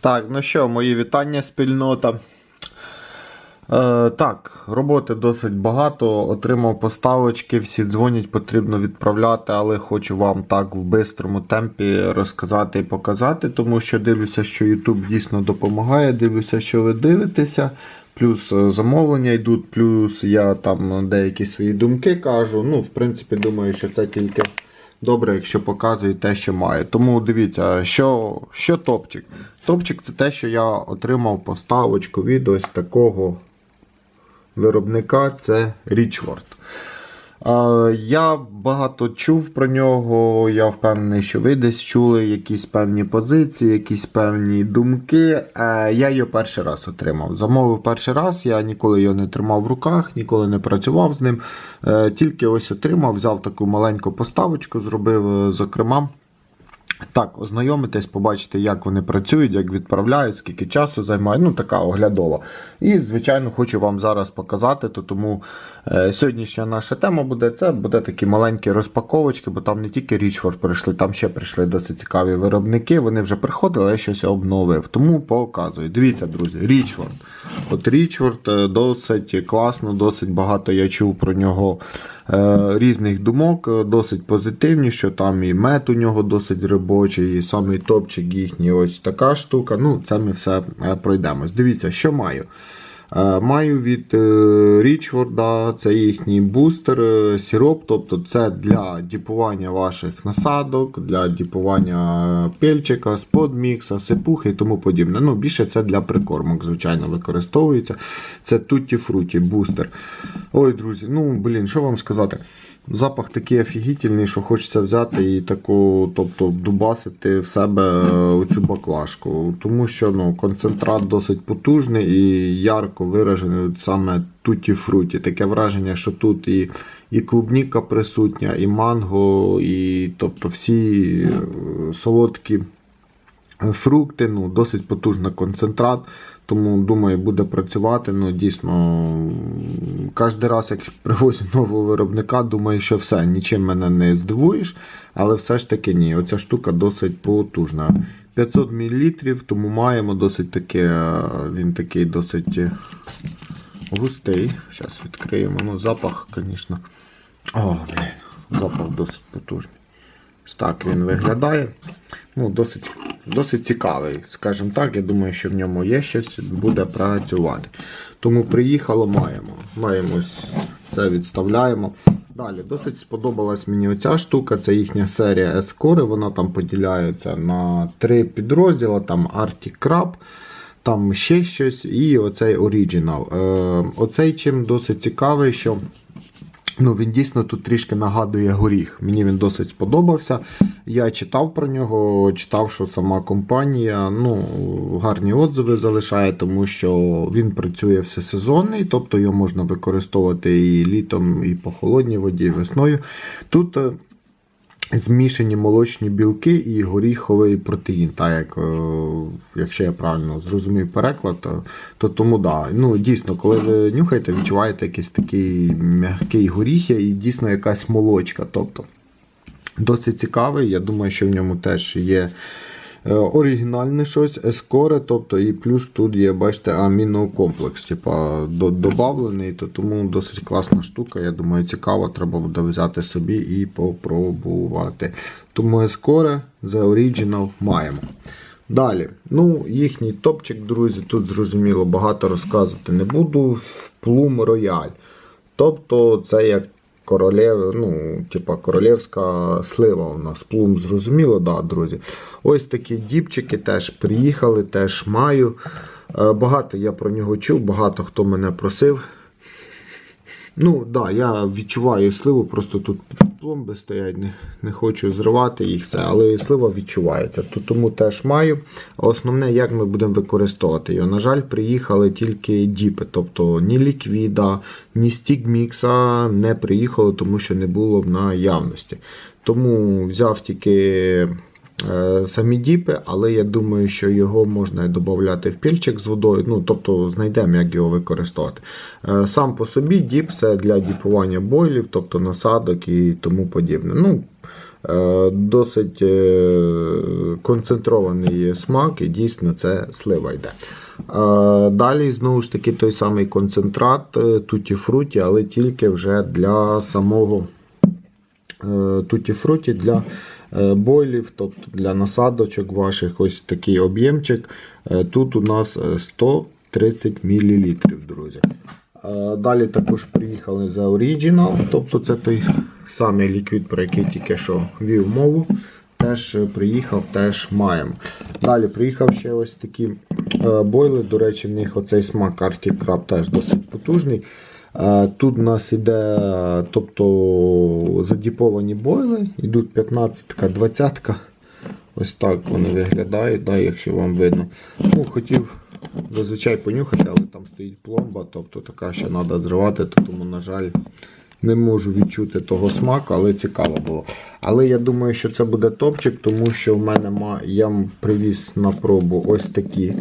Так, ну що, мої вітання, спільнота. Е, так, роботи досить багато. Отримав поставочки, всі дзвонять, потрібно відправляти, але хочу вам так в бистрому темпі розказати і показати, тому що дивлюся, що YouTube дійсно допомагає. Дивлюся, що ви дивитеся. Плюс е, замовлення йдуть, плюс я там деякі свої думки кажу. Ну, в принципі, думаю, що це тільки добре, якщо показує те, що має. Тому дивіться, що, що топчик. Топчик це те, що я отримав поставочку від ось такого виробника, це Richword. Я багато чув про нього, я впевнений, що ви десь чули якісь певні позиції, якісь певні думки. Е, Я його перший раз отримав. Замовив перший раз, я ніколи його не тримав в руках, ніколи не працював з ним. Е, Тільки ось отримав, взяв таку маленьку поставочку, зробив, е, зокрема. Так, ознайомитись, побачите, як вони працюють, як відправляють, скільки часу займає. Ну, така оглядова. І, звичайно, хочу вам зараз показати. То тому сьогоднішня наша тема буде це буде такі маленькі розпаковочки, бо там не тільки Річфорд прийшли, там ще прийшли досить цікаві виробники. Вони вже приходили, я щось обновив. Тому показую. Дивіться, друзі, Річфорд. От Річфорд е, досить класно, досить багато я чув про нього е, різних думок, е, досить позитивні, що там і мед у нього досить робочий, і самий топчик їхній ось така штука. Ну, це ми все е, пройдемось. Дивіться, що маю. Е, Маю від Річворда, це їхній бустер, е, сироп, тобто це для діпування ваших насадок, для діпування пельчика, сподмікса, сипухи і тому подібне. Ну, Більше це для прикормок, звичайно, використовується. Це Tutti Frutti бустер. Ой, друзі, ну блін, що вам сказати? Запах такий офігітельний, що хочеться взяти і таку, тобто дубасити в себе е, цю баклажку. Тому що ну, концентрат досить потужний і ярко виражений от саме туті фруті. Таке враження, що тут і, і клубніка присутня, і манго, і тобто всі е, солодкі фрукти, ну, досить потужний концентрат. Тому думаю, буде працювати. Ну, дійсно, кожен раз, як привозю нового виробника, думаю, що все, нічим мене не здивуєш, але все ж таки ні. Оця штука досить потужна. 500 мл, тому маємо досить таке, він такий досить густий. Зараз відкриємо. Ну, запах, звісно. О, блін, запах досить потужний. Ось так він виглядає. Ну, Досить досить цікавий, скажімо так. Я думаю, що в ньому є щось, буде працювати. Тому приїхало, маємо. Маємо це відставляємо. Далі, досить сподобалась мені оця штука, це їхня серія Escore, Вона там поділяється на три підрозділи: там Arctic там ще щось, і оцей Original. Е, Оцей чим досить цікавий, що. Ну, Він дійсно тут трішки нагадує горіх. Мені він досить сподобався. Я читав про нього, читав, що сама компанія ну, гарні отзиви залишає, тому що він працює всесезонний, тобто його можна використовувати і літом, і по холодній воді, і весною. Тут е, змішані молочні білки і горіховий протеїн. Так як, е, якщо я правильно зрозумів переклад, то, то тому да. Ну, дійсно, коли ви нюхаєте, відчуваєте якийсь такий м'який горіх і дійсно якась молочка. Тобто Досить цікавий. Я думаю, що в ньому теж є. Е, Оригінальне щось, ескоре, тобто і плюс тут є, бачите, амінокомплекс, типа до- добавлений, то тому досить класна штука. Я думаю, цікаво, треба буде взяти собі і попробувати. Тому ескоре The Original маємо. Далі, ну, їхній топчик, друзі, тут зрозуміло, багато розказувати не буду. Плум Рояль. Тобто, це як королев, ну, типа королівська слива у нас. Плум зрозуміло, да, друзі. Ось такі діпчики теж приїхали, теж маю. Е, Багато я про нього чув, багато хто мене просив. Ну, да, я відчуваю сливу, просто тут пломби стоять, не, не хочу зривати їх, це, але слива відчувається. То, тому теж маю. Основне, як ми будемо використовувати його. На жаль, приїхали тільки діпи, тобто ні ліквіда, ні стігмікса не приїхало, тому що не було в наявності. Тому взяв тільки самі діпи, але я думаю, що його можна додати в пільчик з водою. Ну, тобто знайдемо, як його використовувати. Е, Сам по собі діп це для діпування бойлів, тобто насадок і тому подібне. Ну, Е, Досить е, концентрований смак, і дійсно це слива йде. Е, Далі, знову ж таки, той самий концентрат туті фруті, але тільки вже для самого туті фруті для е, бойлів, тобто для насадочок ваших, ось такий об'ємчик. Е, Тут у нас е, 130 мл, друзі. Е, Далі також приїхали за Original, тобто це той самий ліквід, про який тільки що вів мову. Теж е, приїхав, теж маємо. Далі приїхав ще ось такі е, бойли. До речі, в них оцей смак Arctic Crab теж досить потужний. Тут у нас іде е, тобто, задіповані бойли, йдуть 15-ка, 20-ка. Ось так вони виглядають, да, якщо вам видно. Ну, Хотів зазвичай понюхати, але там стоїть пломба, тобто така ще треба зривати, то тому, на жаль, не можу відчути того смаку, але цікаво було. Але я думаю, що це буде топчик, тому що в мене я привіз на пробу ось такі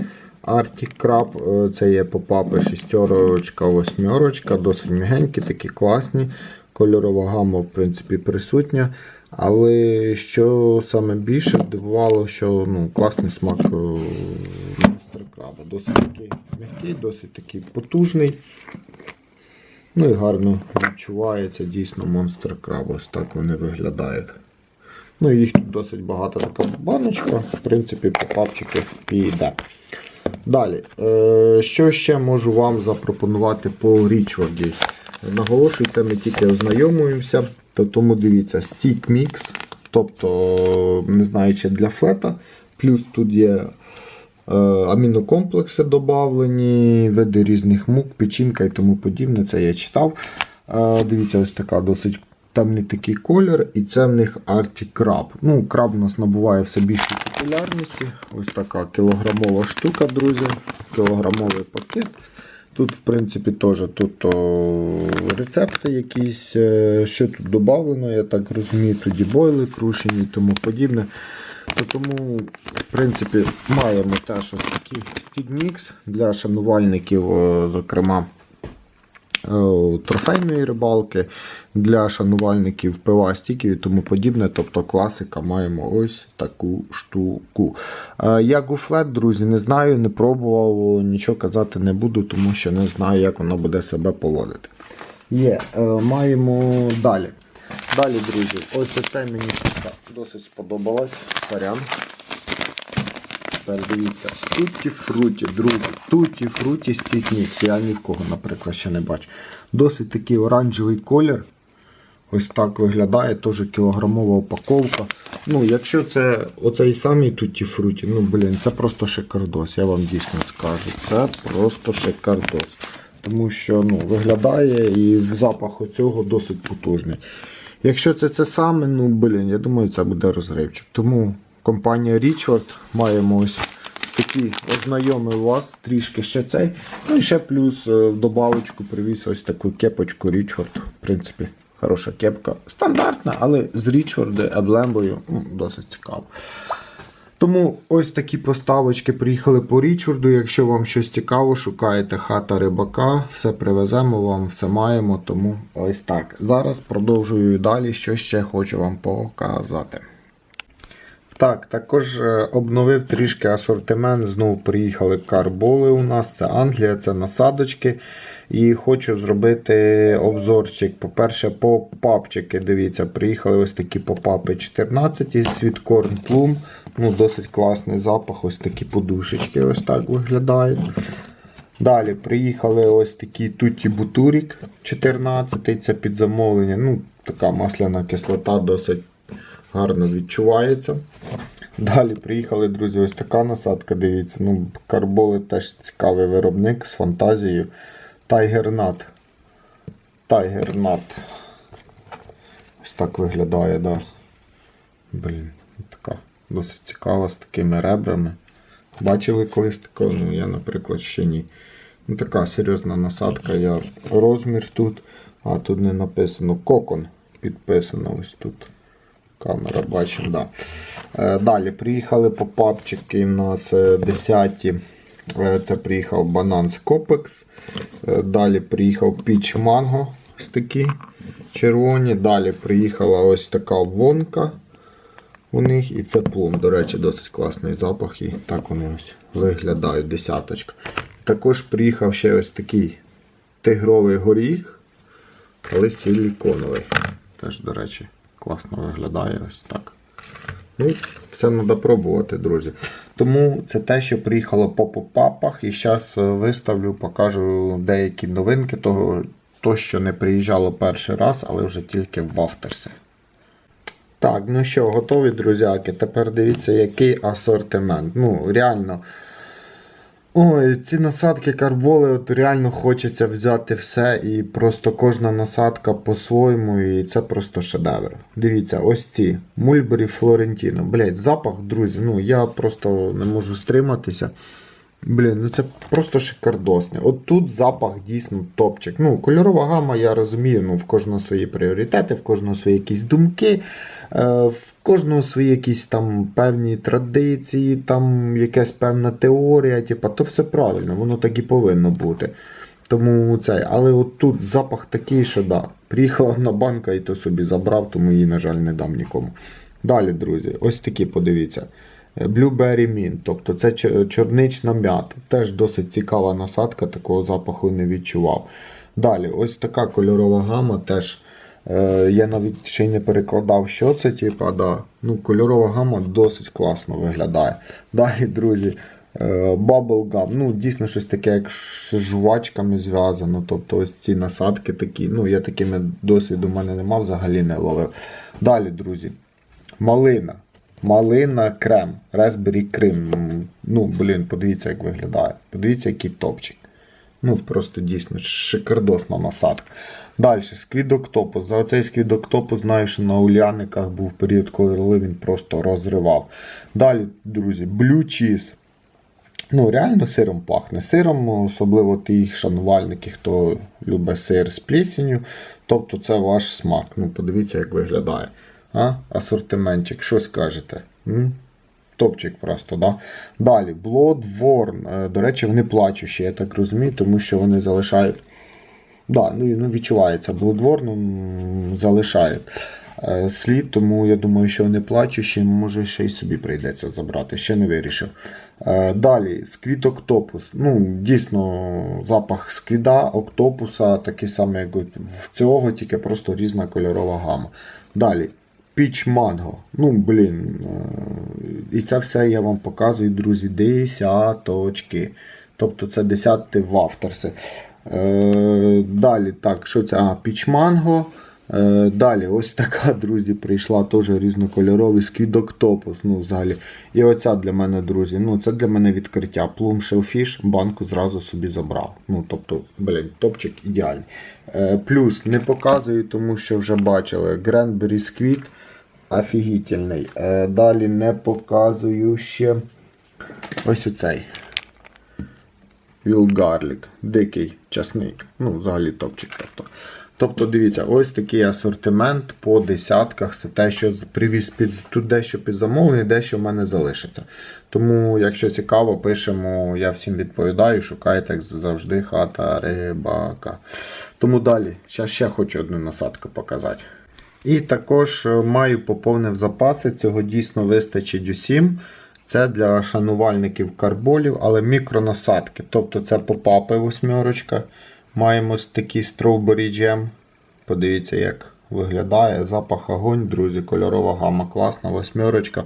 Arctic Crab. Е, Це є попапи шістерочка, восьмерочка, досить м'ягенькі, такі класні. Кольорова гама, в принципі, присутня. Але що саме більше здивувало, що ну, класний смак е, монстр краба. Досить такий м'який, досить такий потужний. Ну і гарно відчувається дійсно монстр краб. Ось так вони виглядають. Ну і їх тут досить багато така баночка. В принципі, попапчики піде. Далі, е, що ще можу вам запропонувати по Річварді? Наголошую, це ми тільки ознайомуємося, то тому дивіться, Stick Mix, тобто, не знаю, чи для флета. Плюс тут є е, амінокомплекси додавлені, види різних мук, печінка і тому подібне. Це я читав. Е, дивіться, ось така досить темний такий колір, і це в них Arctic Crab. Ну, краб у нас набуває все більшої популярності. Ось така кілограмова штука, друзі. Кілограмовий пакет. Тут, в принципі, теж тут о, рецепти якісь, е, що тут додано, я так розумію, тоді бойли крушені і тому подібне. То тому, в принципі, маємо теж ось такий стігмікс для шанувальників, зокрема, трофейної рибалки, для шанувальників пива, стіків і тому подібне. Тобто класика маємо ось таку штуку. Е, Я гуфлет, друзі, не знаю, не пробував, нічого казати не буду, тому що не знаю, як воно буде себе поводити. Є, е, маємо далі. Далі, друзі, ось оце мені досить сподобалась. Сорян. Тепер дивіться, туті фруті, друзі, туті фруті стікмікс. Я ні в кого, наприклад, ще не бачу. Досить такий оранжевий колір. Ось так виглядає, теж кілограмова упаковка. Ну, якщо це оцей самий туті фруті, ну блін, це просто шикардос, я вам дійсно скажу. Це просто шикардос. Тому що ну, виглядає і в запах оцього досить потужний. Якщо це це саме, ну блін, я думаю, це буде розривчик. Тому компанія Richard маємо ось такі ознайомив вас трішки ще цей. Ну і ще плюс е, в добавочку привіз ось таку кепочку Richard. В принципі, хороша кепка. Стандартна, але з Richard еблембою досить цікаво. Тому ось такі поставочки приїхали по Річарду. Якщо вам щось цікаво, шукаєте хата рибака, все привеземо вам, все маємо. Тому ось так. Зараз продовжую далі, що ще хочу вам показати. Так, також е, обновив трішки асортимент. Знову приїхали карболи у нас. Це Англія, це насадочки. І хочу зробити обзорчик. По-перше, по папчики. Дивіться, приїхали ось такі попапи 14 із Sweetcorn Plum. Ну, Досить класний запах, ось такі подушечки ось так виглядають. Далі приїхали ось такі Туті Бутурік 14 це під замовлення. Ну, Така масляна кислота досить гарно відчувається. Далі приїхали, друзі, ось така насадка. Дивіться, ну, карболи теж цікавий виробник з фантазією. Tiger Nut. Ось так виглядає, да. Блін, така досить цікава з такими ребрами. Бачили колись такого? Ну, я, наприклад, ще ні. Ну, така серйозна насадка. Я розмір тут, а тут не написано кокон. Підписано ось тут. Камера бачимо, да. Е, Далі приїхали попапчики у нас е, 10. Е, Це приїхав банан з Копекс. Е, Далі приїхав піч манго. Ось такі червоні. Далі приїхала ось така вонка. у них. І це плум. До речі, досить класний запах. І так вони ось виглядають, десяточка. Також приїхав ще ось такий тигровий горіх, але силіконовий. Теж, до речі, класно виглядає ось так. Ну, все треба пробувати, друзі. Тому це те, що приїхало по попапах. І зараз виставлю, покажу деякі новинки того, то, що не приїжджало перший раз, але вже тільки в авторсі. Так, ну що, готові, друзяки? Тепер дивіться, який асортимент. Ну, реально. Ой, ці насадки карболи, от реально хочеться взяти все і просто кожна насадка по-своєму, і це просто шедевр. Дивіться, ось ці Мульбері Флорентіно. Блять, запах, друзі, ну я просто не можу стриматися. Блін, ну це просто шикардосне. От тут запах дійсно топчик. Ну, кольорова гама, я розумію, ну, в кожного свої пріоритети, в кожного свої якісь думки, в кожного свої якісь там певні традиції, там якась певна теорія, типа, то все правильно, воно так і повинно бути. Тому цей, але от тут запах такий, що да. Приїхала одна банка і то собі забрав, тому її, на жаль, не дам нікому. Далі, друзі, ось такі подивіться. Blueberry Mint, тобто це чор- чорнична м'ята. Теж досить цікава насадка, такого запаху не відчував. Далі, ось така кольорова гама теж. Е, я навіть ще й не перекладав, що це, типа, да. ну, кольорова гама досить класно виглядає. Далі, друзі, е, Bubble Gum. Ну, дійсно щось таке, як з жувачками зв'язано. Тобто ось ці насадки такі. Ну, я такими досвіду в мене нема, взагалі не ловив. Далі, друзі, малина. Малина крем. Raspberry крем. Ну, блін, подивіться, як виглядає. Подивіться, який топчик. Ну, просто дійсно шикардосна насадка. Далі, сквідоктопус. За оцей сквідоктопус знаю, що на уляниках був період, коли він просто розривав. Далі, друзі, cheese. Ну, реально сиром пахне. Сиром, особливо ті шанувальники, хто любить сир з плісенью. Тобто це ваш смак. Ну, подивіться, як виглядає. А? Асортиментчик, що скажете? М? Топчик просто, да? Далі, Bloodborne. Е, До речі, вони плачущі, я так розумію, тому що вони залишають. Да, ну, ну відчувається, Bloodborne залишають е, слід, тому я думаю, що вони плачущі, може ще й собі прийдеться забрати, ще не вирішив. Е, Далі, сквіт октопус. Ну, дійсно, запах сквіда, октопуса, такий самий, як в цього, тільки просто різна кольорова гама. Далі, піч манго. Ну, блін. е, І це все я вам показую, друзі, десяточки. Тобто це десятки в авторси. Е, Далі, так, що це? А, піч манго. Е, Далі, ось така, друзі, прийшла теж різнокольоровий сквідоктопус. Ну, взагалі. І оця для мене, друзі, ну це для мене відкриття. Плум Shellfish банку зразу собі забрав. Ну, тобто, блін, топчик ідеальний. Е, Плюс не показую, тому що вже бачили. Гренбері Squid офігітельний. Далі не показую ще ось оцей. Garlic, дикий часник. Ну, взагалі топчик. Тобто. тобто, дивіться, ось такий асортимент по десятках. Це те, що привіз під тут дещо під замовлення, дещо в мене залишиться. Тому, якщо цікаво, пишемо, я всім відповідаю, шукайте, як завжди, хата рибака. Тому далі, зараз ще хочу одну насадку показати. І також е, маю поповнив запаси, цього дійсно вистачить усім. Це для шанувальників карболів, але мікронасадки. Тобто це попапи восьмерочка. Маємо такий strawberry джем. Подивіться, як виглядає. Запах огонь, друзі, кольорова гама класна, восьмерочка.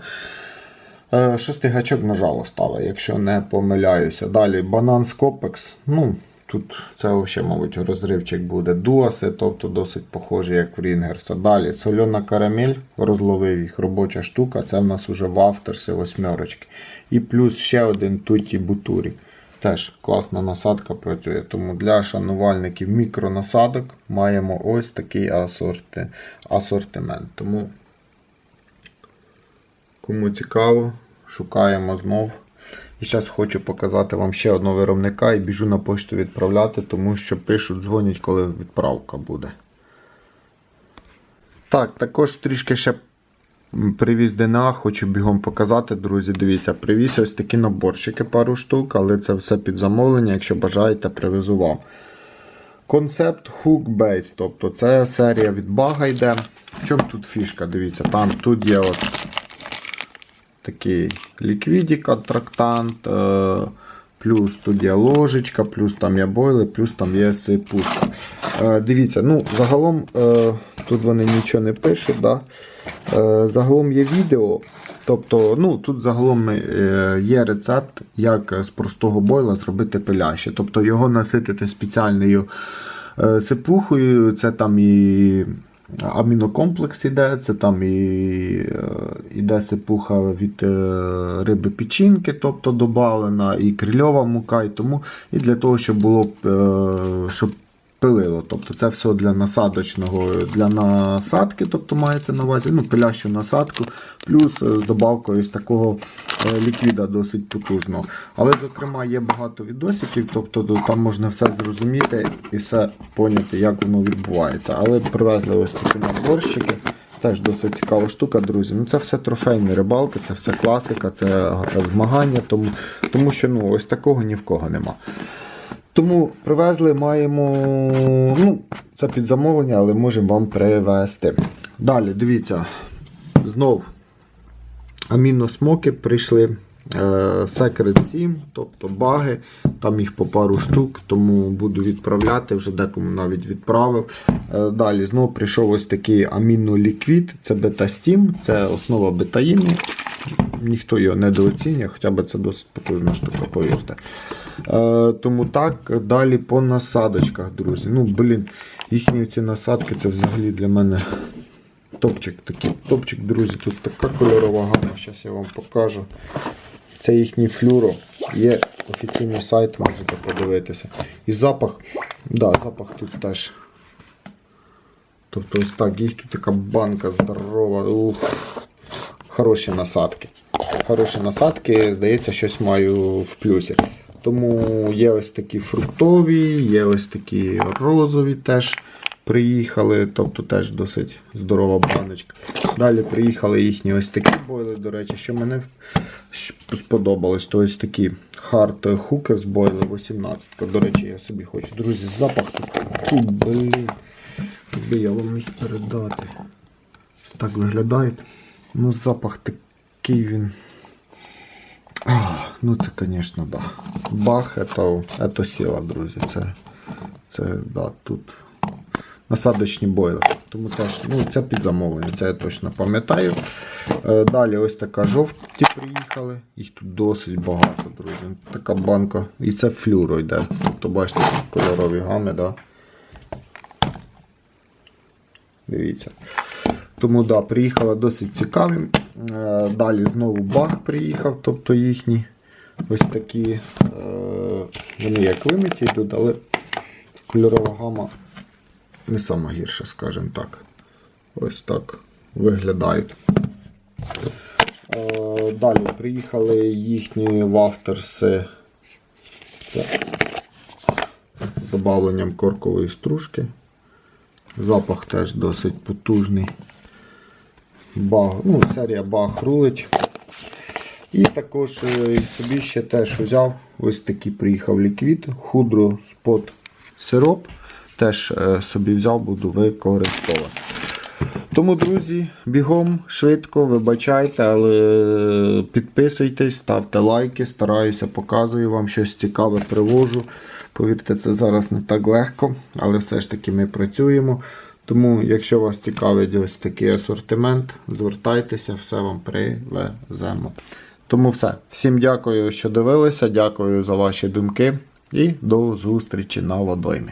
Е, Шостий гачок нажало ставить, якщо не помиляюся. Далі банан Скопекс. Ну, тут це взагалі, мабуть, розривчик буде. Дуаси, тобто досить похожі, як в Рінгерса. Далі сольона карамель, розловив їх робоча штука. Це в нас уже в авторсі восьмерочки. І плюс ще один туті бутурі. Теж класна насадка працює. Тому для шанувальників мікронасадок маємо ось такий асорти... асортимент. Тому Кому цікаво, шукаємо знов. І зараз хочу показати вам ще одного виробника і біжу на пошту відправляти, тому що пишуть, дзвонять, коли відправка буде. Так, також трішки ще привіз ДНА, хочу бігом показати, друзі. Дивіться, привіз ось такі наборчики, пару штук, але це все під замовлення. Якщо бажаєте, привезу вам. Концепт Hook Base, тобто це серія від бага йде. В чому тут фішка? Дивіться, там тут є от такий ліквідік трактант, е, плюс тут є ложечка, плюс там є бойли, плюс там є сипушка. Е, дивіться, ну, загалом е, тут вони нічого не пишуть. Да? Загалом є відео. Тобто, ну, тут загалом є рецепт, як з простого бойла зробити пиляще. Тобто його наситити спеціальною сипухою, це там і амінокомплекс іде, це там і е, іде сипуха від е, риби печінки, тобто добавлена, і крильова мука, і тому, і для того, щоб було е, щоб пилило. Тобто це все для насадочного, для насадки, тобто мається на увазі, ну, пилящу насадку, плюс е, з добавкою з такого е, ліквіда досить потужного. Але, зокрема, є багато відосиків, тобто там можна все зрозуміти і все поняти, як воно відбувається. Але привезли ось такі наборщики. Теж досить цікава штука, друзі. Ну це все трофейні рибалки, це все класика, це змагання, тому, тому що ну, ось такого ні в кого нема. Тому привезли, маємо. Ну, це під замовлення, але можемо вам привезти. Далі, дивіться, знов аміносмоки прийшли. е, Secret 7, тобто баги, там їх по пару штук, тому буду відправляти, вже декому навіть відправив. Е, Далі знову прийшов ось такий аміноліквід, це бета-стім, це основа бетаїну. Ніхто його недооцінює, хоча б це досить потужна штука, повірте. Е, тому так, далі по насадочках, друзі. Ну, блін, їхні ці насадки це взагалі для мене топчик такий. Топчик, друзі, тут така кольорова гама, зараз я вам покажу. Це їхній флюро. Є офіційний сайт, можете подивитися. І запах, да, запах тут теж. Тобто ось так, їх тут така банка здорова. Ух. Хороші насадки. Хороші насадки, здається, щось маю в плюсі. Тому є ось такі фруктові, є ось такі розові теж приїхали, тобто теж досить здорова баночка. Далі приїхали їхні ось такі бойли, до речі, що мене сподобалось, то ось такі Hard Hookers бойли 18. До речі, я собі хочу. Друзі, запах такий, блін. Якби я вам міг передати. Так виглядають. Ну, запах такий він. А, ну це, звісно, да. Бах, это, это сила, друзі. Це, це да, тут насадочні бойли. Тому теж, ну, це під замовлення, це я точно пам'ятаю. Е, Далі ось така жовті приїхали. Їх тут досить багато, друзі. Така банка. І це флюро йде. Тобто, бачите, кольорові гами, да. Дивіться. Тому да, приїхала досить цікаві. Е, Далі знову баг приїхав, тобто їхні ось такі. е, Вони як вимиті йдуть, але кольорова гама не сама гірша, скажімо так. Ось так виглядають. Е, Далі приїхали їхні вафтерси. Це з додавленням коркової стружки. Запах теж досить потужний. Баг, ну, серія баг рулить. І також е, собі ще теж взяв ось такий приїхав ліквід, худро спот сироп. Теж е, собі взяв, буду використовувати. Тому, друзі, бігом, швидко, вибачайте, але підписуйтесь, ставте лайки, стараюся, показую вам щось цікаве привожу. Повірте, це зараз не так легко, але все ж таки ми працюємо. Тому, якщо вас цікавить ось такий асортимент, звертайтеся, все вам привеземо. Тому все. Всім дякую, що дивилися, дякую за ваші думки і до зустрічі на водоймі.